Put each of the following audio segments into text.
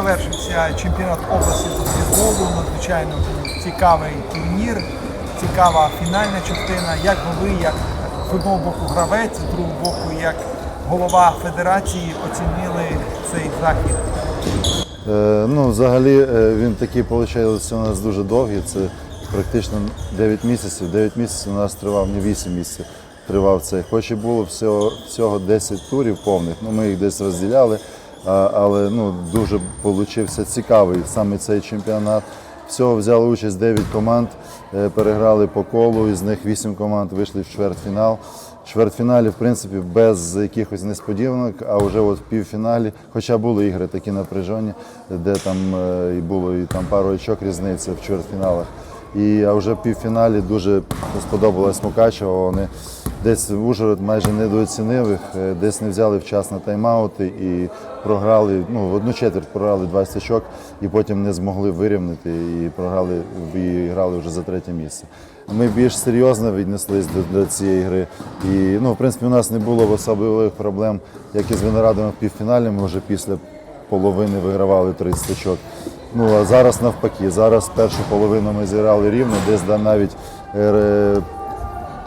завершився чемпіонат області з баскетболу. Надзвичайно цікавий турнір, цікава фінальна частина. Як ви, як з одного боку гравець, з другого боку, як голова федерації, оцінили цей захід? Е, Ну, взагалі е, він такий виходить, у нас дуже довгий. Це практично 9 місяців. 9 місяців у нас тривав не 8 місяців. Тривав цей. Хоч і було всього, всього 10 турів повних, ну ми їх десь розділяли, але ну, дуже получився цікавий саме цей чемпіонат. Всього взяли участь 9 команд, е, переграли по колу, із них 8 команд вийшли в чвертьфінал. В чвертьфіналі, в принципі, без якихось несподіванок, а вже от в півфіналі, хоча були ігри такі напряжені, де там е, і було і там пару очок різниця в чвертьфіналах. І а вже в півфіналі дуже сподобалось Мукачево. Вони десь Ужгород майже недооцінив їх, е, десь не взяли вчасно тайм-аути і програли. Ну, в одну четверть програли 20 очок і потім не змогли вирівняти і програли і грали вже за третє місце. Ми більш серйозно віднеслись до, до цієї гри. І ну, в принципі, у нас не було особливих проблем, як і з виноградами в півфіналі. Ми вже після половини вигравали 30 очок. Ну а зараз навпаки. Зараз першу половину ми зіграли рівно, десь навіть е,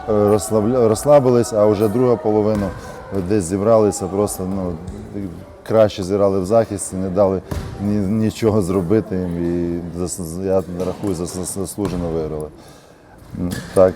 розслабились, а вже друга половина десь зібралися, просто ну, краще зіграли в захисті, не дали ні, нічого зробити їм. І я рахую, заслужено виграли. Так.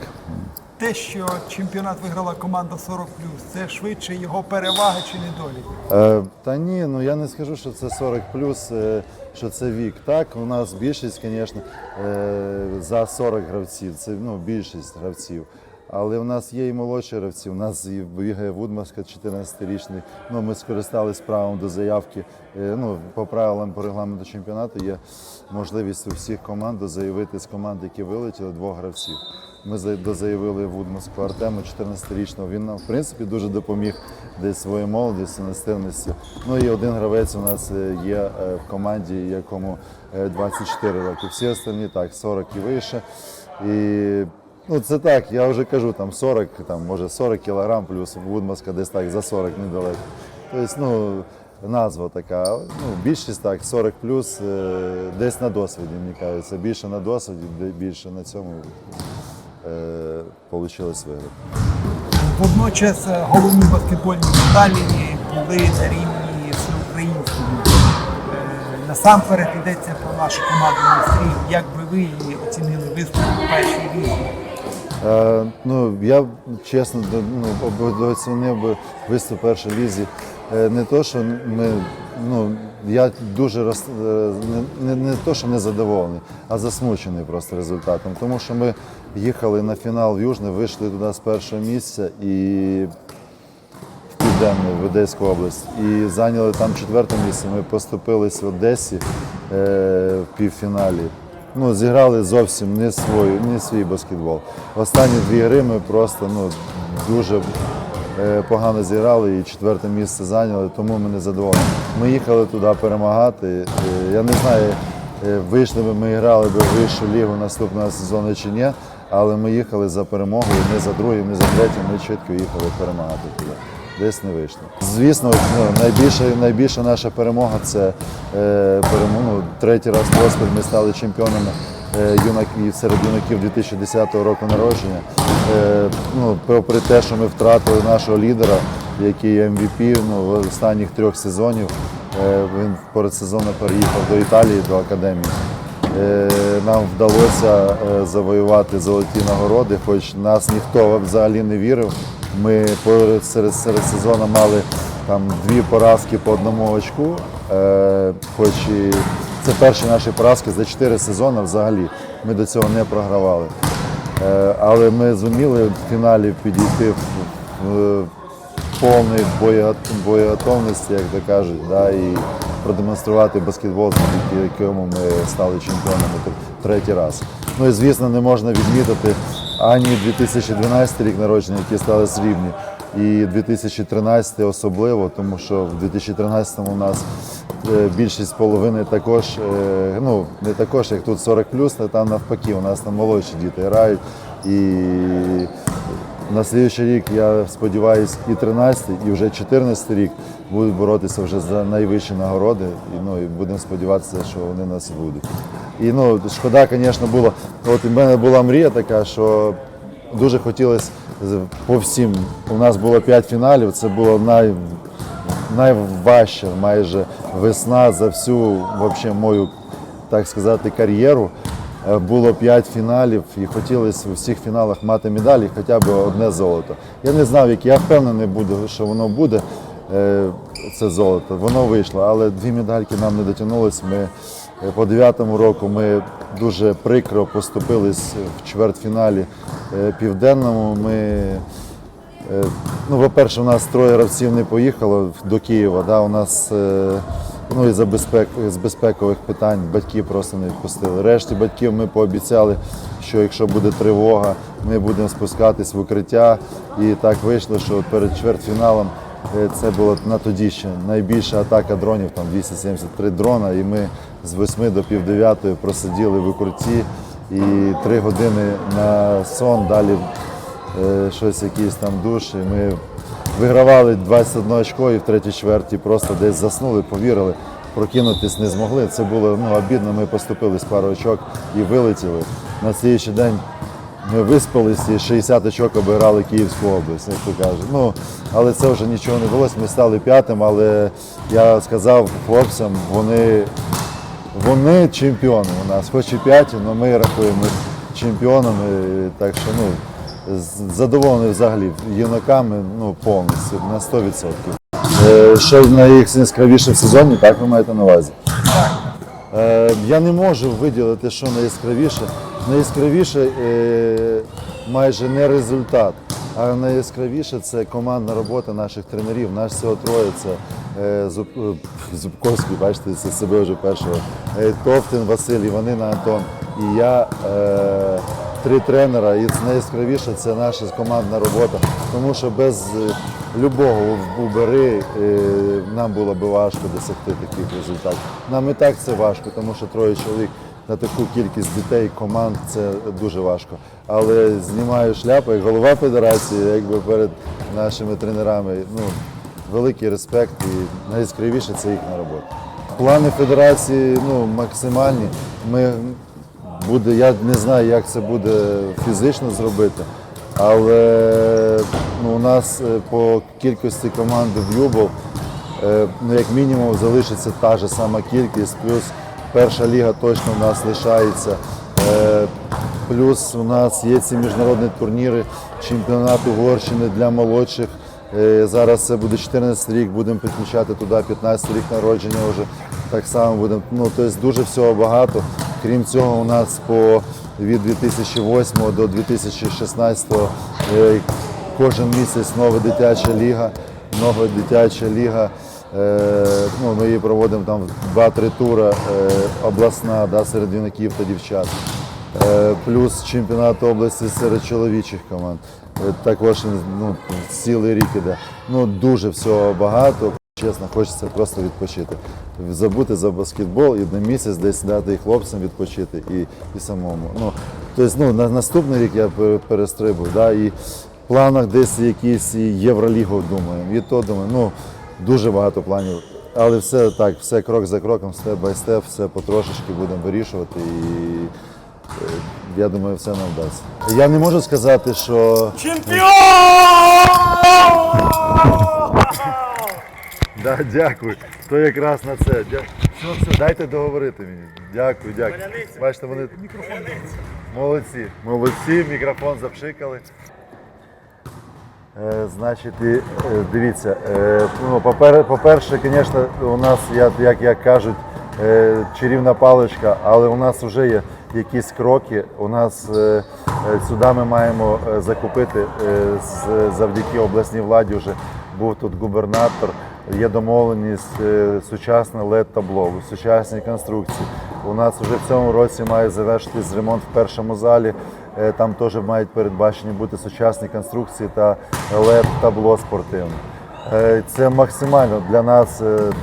Те, що чемпіонат виграла команда 40+, це швидше його перевага чи недолік? Е, та ні, ну я не скажу, що це 40 плюс, е, що це вік. Так, у нас більшість, звісно, е, за 40 гравців, це ну, більшість гравців. Але у нас є і молодші гравці. У нас і бігає Вудмаска 14-річний. Ну, ми скористалися правом до заявки. Е, ну, по правилам по регламенту чемпіонату є можливість у всіх команд заявити з команд, які вилетіли, двох гравців. Ми за- дозаявили Вудмаску Артему 14-річного. Він нам, в принципі, дуже допоміг десь своєю молодістю, настирності. Ну і один гравець у нас е, є е, в команді, якому е, 24 роки. Всі остальні так, 40 і вище. І ну, це так, я вже кажу, там 40, там, може 40 кілограм, плюс Вудмаска десь так за 40 недалеко. Тобто, ну, назва така. Ну, більшість так, 40 плюс, е, десь на досвіді, мені кажеться. Більше на досвіді, більше на цьому е, вийшло виграти. Водночас е, головні баскетбольні медалі були на рівні всеукраїнському. Е, Насамперед йдеться про нашу команду майстрів. Як би ви оцінили виступ у першій лізі? Е, ну, я чесно ну, оцінив би виступ першої лізі. Е, не то, що ми, ну, я дуже роз, е, не, не, не то, що не задоволений, а засмучений просто результатом. Тому що ми їхали на фінал Южне, вийшли туди з першого місця і в Південну, в Одеську область. І зайняли там четверте місце. Ми поступились в Одесі е, в півфіналі. Ну, зіграли зовсім не, свою, не свій баскетбол. Останні дві гри ми просто ну, дуже е, погано зіграли і четверте місце зайняли, тому ми не задоволені. Ми їхали туди перемагати. Е, я не знаю, е, вийшли би ми грали в вищу лігу наступного сезону чи ні, але ми їхали за перемогою, не за другим, не за третім, ми чітко їхали перемагати туди. Десь не вийшло. Звісно, ну, найбільша, найбільша наша перемога це е. Ну, третій раз поспіль ми стали чемпіонами е, юнаків серед юнаків 2010 року народження. Е, ну, попри те, що ми втратили нашого лідера, який є MVP ну, останніх трьох сезонів. Е, він перед сезоном переїхав до Італії, до академії. Е, Нам вдалося завоювати золоті нагороди, хоч нас ніхто взагалі не вірив. Ми серед, серед сезону мали там дві поразки по одному очку. Е, Хоч і це перші наші поразки за чотири сезони взагалі. Ми до цього не програвали. Е, Але ми зуміли в фіналі підійти в, в повної боєго- боєготовності, як то кажуть, да, і продемонструвати баскетбол, якому ми стали чемпіонами третій раз. Ну і звісно, не можна відмітити ані 2012 рік народження, які стали срібні, і 2013 особливо, тому що в 2013 у нас е, більшість половини також, е, ну не також, як тут 40 але там навпаки, у нас там молодші діти грають. І На слідуючий рік я сподіваюся, і 13-й, і вже 14-й рік будуть боротися вже за найвищі нагороди. І, ну, і будемо сподіватися, що вони нас будуть. І ну, шкода, звісно, було. От у мене була мрія така, що дуже хотілося по всім. У нас було 5 фіналів, це було най, найважча майже весна за всю вообще, мою, так сказати, кар'єру. Е, Було 5 фіналів і хотілося у всіх фіналах мати медалі, хоча б одне золото. Я не знав, як я впевнений буду, що воно буде. е, Це золото. Воно вийшло, але дві медальки нам не дотягнулись. Ми по дев'ятому року ми дуже прикро поступились в чвертьфіналі е, південному. Ми Е, Ну, по-перше, у нас троє гравців не поїхало до Києва. Да? У нас е, ну, і за безпек, з безпекових питань батьки просто не відпустили. Решті батьків ми пообіцяли, що якщо буде тривога, ми будемо спускатись в укриття. І так вийшло, що перед чвертьфіналом це була на тоді ще найбільша атака дронів, там 273 дрона. І ми з 8 до пів дев'ятої просиділи в укритті і три години на сон далі е, щось, якийсь там душ. І ми вигравали 21 очко і в третій чверті просто десь заснули, повірили, прокинутись не змогли. Це було ну, обідно, ми поступили з пару очок і вилетіли. На слідчий день ми виспались і 60 очок обіграли Київську область, як то кажуть. Ну, але це вже нічого не вдалося. Ми стали п'ятим, але я сказав хлопцям, вони вони чемпіони у нас, хоч і п'яті, але ми рахуємо чемпіонами. Так що ну, задоволений взагалі юнаками ну, повністю на 100%. Е, що найяскравіше в сезоні, так ви маєте на увазі? Е, я не можу виділити, що найяскравіше. Найяскравіше е, майже не результат, а найяскравіше це командна робота наших тренерів. Наш всього троє це е, Зуб, Зубковський, бачите, це себе вже першого. Товтин Василь, Іванина Антон і я. Три тренера, і найяскравіше це наша командна робота, тому що без е, любого убери е, нам було б важко досягти таких результатів. Нам і так це важко, тому що троє чоловік на таку кількість дітей, команд це дуже важко. Але знімаю шляпу як голова федерації, якби перед нашими тренерами. Ну, великий респект і найяскравіше це їхня робота. Плани федерації ну, максимальні. Ми буде, я не знаю, як це буде фізично зробити, але ну, у нас е, по кількості команди в Любов, е, ну, як мінімум, залишиться та ж сама кількість, плюс перша ліга точно у нас лишається. Е, Плюс у нас є ці міжнародні турніри, чемпіонат Угорщини для молодших. Зараз це буде 14 рік, будемо підключати туди 15 рік народження вже так само будемо. Ну, тобто дуже всього багато. Крім цього, у нас по від 2008 до 2016 е, кожен місяць нова дитяча ліга, нова дитяча ліга. Е, ну, ми її проводимо там 2-3 тури, е, обласна да, серед юнаків та дівчат. Плюс чемпіонат області серед чоловічих команд. Також ну, цілий рік іде. Ну, дуже всього багато. Чесно, хочеться просто відпочити. Забути за баскетбол і на місяць десь дати і хлопцям відпочити, і, і самому. Ну, тобто, ну, на наступний рік я пере- перестрибую. Да, і в планах десь якісь і Євролігу думаємо. І то думаю, ну, дуже багато планів. Але все так, все крок за кроком, степ бай степ, все потрошечки будемо вирішувати. І е, я думаю, все нам вдасться. Я не можу сказати, що. Да, дякую. То якраз на це. Дя... Все, все, дайте договорити мені. Дякую, дякую. Бачите, вони молодці. Молодці, мікрофон запшикали. Е, значить, і, е, дивіться, е, ну, попер- по-перше, звісно, у нас, я- як, як кажуть, е, чарівна паличка, але у нас вже є якісь кроки. У нас е, е, сюди ми маємо е, закупити е, з- завдяки обласній владі вже був тут губернатор. Є домовленість е, сучасне led табло сучасні конструкції. У нас вже в цьому році має завершитись ремонт в першому залі. Е, Там теж мають передбачені бути сучасні конструкції та led табло спортивне. Е, Це максимально для нас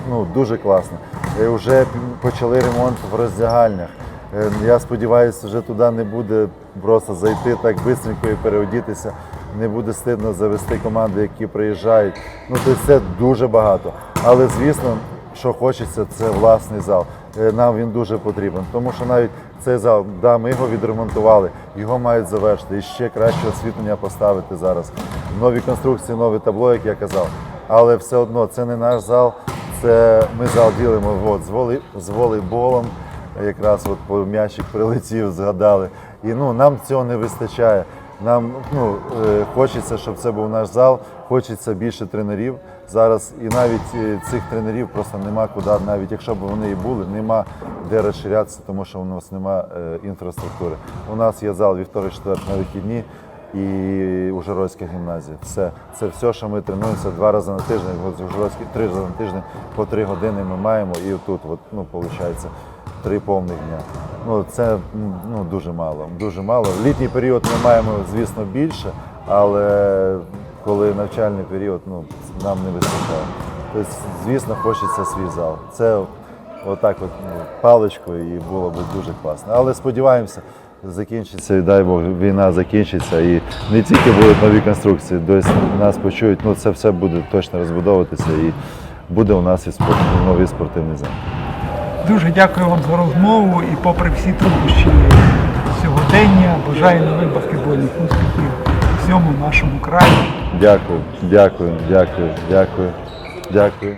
ну, дуже класно. Вже почали ремонт в роздягальнях. Е, Я сподіваюся, вже туди не буде просто зайти так швидко і переодітися. Не буде стидно завести команди, які приїжджають. Ну, тобто це дуже багато. Але звісно, що хочеться, це власний зал. Е, Нам він дуже потрібен, тому що навіть цей зал, да, ми його відремонтували, його мають завершити і ще краще освітлення поставити зараз. Нові конструкції, нове табло, як я казав. Але все одно це не наш зал, це ми зал ділимо от, з волейболом. Якраз от по м'ячик прилетів, згадали. І ну, нам цього не вистачає. Нам ну, е, хочеться, щоб це був наш зал, хочеться більше тренерів зараз. І навіть е, цих тренерів просто нема куди, навіть якщо б вони і були, нема де розширятися, тому що у нас нема е, інфраструктури. У нас є зал вівторок, четвер на вихідні і Ужгородська гімназія. Все. Це все, що ми тренуємося два рази на тиждень. В Ужгородській три рази на тиждень по три години ми маємо, і тут, от, ну, виходить, три повних дня. Ну, це ну, дуже мало. Дуже мало. В літній період ми маємо, звісно, більше, але коли навчальний період, ну, нам не вистачає. Тобто, звісно, хочеться свій зал. Це отак от ну, паличкою і було б дуже класно. Але сподіваємося, закінчиться, і дай Бог, війна закінчиться і не тільки будуть нові конструкції, десь нас почують, ну це все буде точно розбудовуватися і буде у нас і спорт, новий спортивний зал. Дуже дякую вам за розмову і попри всі труднощі сьогодення, бажаю нових баскетбольних успіхів всьому нашому краю. Дякую, дякую, дякую, дякую, дякую.